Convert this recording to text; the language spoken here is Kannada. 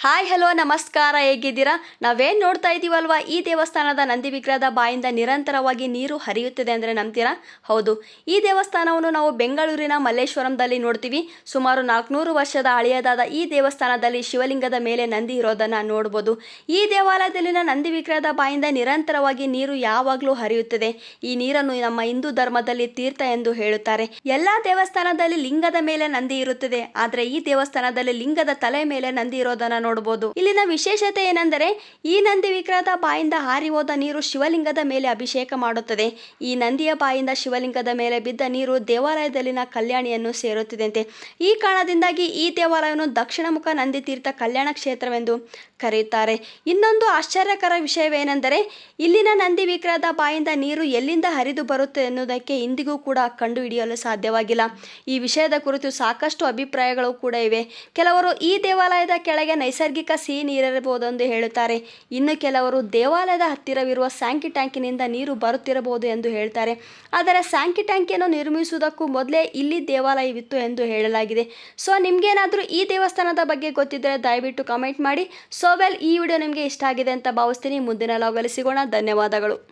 ಹಾಯ್, ಹಲೋ, ನಮಸ್ಕಾರ, ಹೇಗಿದ್ದೀರಾ? ನಾವೇನು ನೋಡ್ತಾ ಇದ್ದೀವಲ್ವಾ ಈ ದೇವಸ್ಥಾನದ ನಂದಿ ವಿಗ್ರಹದ ಬಾಯಿಂದ ನಿರಂತರವಾಗಿ ನೀರು ಹರಿಯುತ್ತದೆ ಅಂದರೆ ನಂಬ್ತೀರಾ? ಹೌದು. ಈ ದೇವಸ್ಥಾನವನ್ನು ನಾವು ಬೆಂಗಳೂರಿನ ಮಲ್ಲೇಶ್ವರಂದಲ್ಲಿ ನೋಡ್ತೀವಿ. ಸುಮಾರು ನಾಲ್ಕುನೂರು ವರ್ಷದ ಹಳೆಯದಾದ ಈ ದೇವಸ್ಥಾನದಲ್ಲಿ ಶಿವಲಿಂಗದ ಮೇಲೆ ನಂದಿ ಇರೋದನ್ನು ನೋಡ್ಬೋದು. ಈ ದೇವಾಲಯದಲ್ಲಿನ ನಂದಿ ವಿಗ್ರಹದ ಬಾಯಿಂದ ನಿರಂತರವಾಗಿ ನೀರು ಯಾವಾಗಲೂ ಹರಿಯುತ್ತದೆ. ಈ ನೀರನ್ನು ನಮ್ಮ ಹಿಂದೂ ಧರ್ಮದಲ್ಲಿ ತೀರ್ಥ ಎಂದು ಹೇಳುತ್ತಾರೆ. ಎಲ್ಲಾ ದೇವಸ್ಥಾನದಲ್ಲಿ ಲಿಂಗದ ಮೇಲೆ ನಂದಿ ಇರುತ್ತದೆ. ಆದರೆ ಈ ದೇವಸ್ಥಾನದಲ್ಲಿ ಲಿಂಗದ ತಲೆ ಮೇಲೆ ನಂದಿ ಇರೋದನ್ನ ನೋಡಬಹುದು. ಇಲ್ಲಿನ ವಿಶೇಷತೆ ಏನೆಂದರೆ, ಈ ನಂದಿ ವಿಗ್ರಹದ ಬಾಯಿಂದ ಹಾರಿ ಹೋದ ನೀರು ಶಿವಲಿಂಗದ ಮೇಲೆ ಅಭಿಷೇಕ ಮಾಡುತ್ತದೆ. ಈ ನಂದಿಯ ಬಾಯಿಂದ ಶಿವಲಿಂಗದ ಮೇಲೆ ಬಿದ್ದ ನೀರು ದೇವಾಲಯದಲ್ಲಿನ ಕಲ್ಯಾಣಿಯನ್ನು ಸೇರುತ್ತಿದೆಯಂತೆ ಈ ಕಾರಣದಿಂದಾಗಿ ಈ ದೇವಾಲಯವನ್ನು ದಕ್ಷಿಣ ಮುಖ ನಂದಿ ತೀರ್ಥ ಕಲ್ಯಾಣ ಕ್ಷೇತ್ರವೆಂದು ಕರೆಯುತ್ತಾರೆ. ಇನ್ನೊಂದು ಆಶ್ಚರ್ಯಕರ ವಿಷಯವೇನೆಂದರೆ, ಇಲ್ಲಿನ ನಂದಿ ವಿಗ್ರಹದ ಬಾಯಿಂದ ನೀರು ಎಲ್ಲಿಂದ ಹರಿದು ಬರುತ್ತೆ ಎನ್ನುವುದಕ್ಕೆ ಇಂದಿಗೂ ಕೂಡ ಕಂಡುಹಿಡಿಯಲು ಸಾಧ್ಯವಾಗಿಲ್ಲ. ಈ ವಿಷಯದ ಕುರಿತು ಸಾಕಷ್ಟು ಅಭಿಪ್ರಾಯಗಳು ಕೂಡ ಇವೆ. ಕೆಲವರು ಈ ದೇವಾಲಯದ ಕೆಳಗೆ ನೈಸರ್ಗಿಕ ಸಿಹಿ ನೀರಿರಬಹುದು ಎಂದು ಹೇಳುತ್ತಾರೆ. ಇನ್ನು ಕೆಲವರು ದೇವಾಲಯದ ಹತ್ತಿರವಿರುವ ಸ್ಯಾಂಕಿ ಟ್ಯಾಂಕಿನಿಂದ ನೀರು ಬರುತ್ತಿರಬಹುದು ಎಂದು ಹೇಳ್ತಾರೆ. ಆದರೆ ಸ್ಯಾಂಕಿ ಟ್ಯಾಂಕಿಯನ್ನು ನಿರ್ಮಿಸುವುದಕ್ಕೂ ಮೊದಲೇ ಇಲ್ಲಿ ದೇವಾಲಯವಿತ್ತು ಎಂದು ಹೇಳಲಾಗಿದೆ. ಸೊ, ನಿಮಗೇನಾದರೂ ಈ ದೇವಸ್ಥಾನದ ಬಗ್ಗೆ ಗೊತ್ತಿದ್ದರೆ ದಯವಿಟ್ಟು ಕಮೆಂಟ್ ಮಾಡಿ. ಸೊ, ವೆಲ್, ಈ ವಿಡಿಯೋ ನಿಮಗೆ ಇಷ್ಟ ಆಗಿದೆ ಅಂತ ಭಾವಿಸ್ತೀನಿ. ಮುಂದಿನ ಲಾಗಲ್ಲಿ ಸಿಗೋಣ. ಧನ್ಯವಾದಗಳು.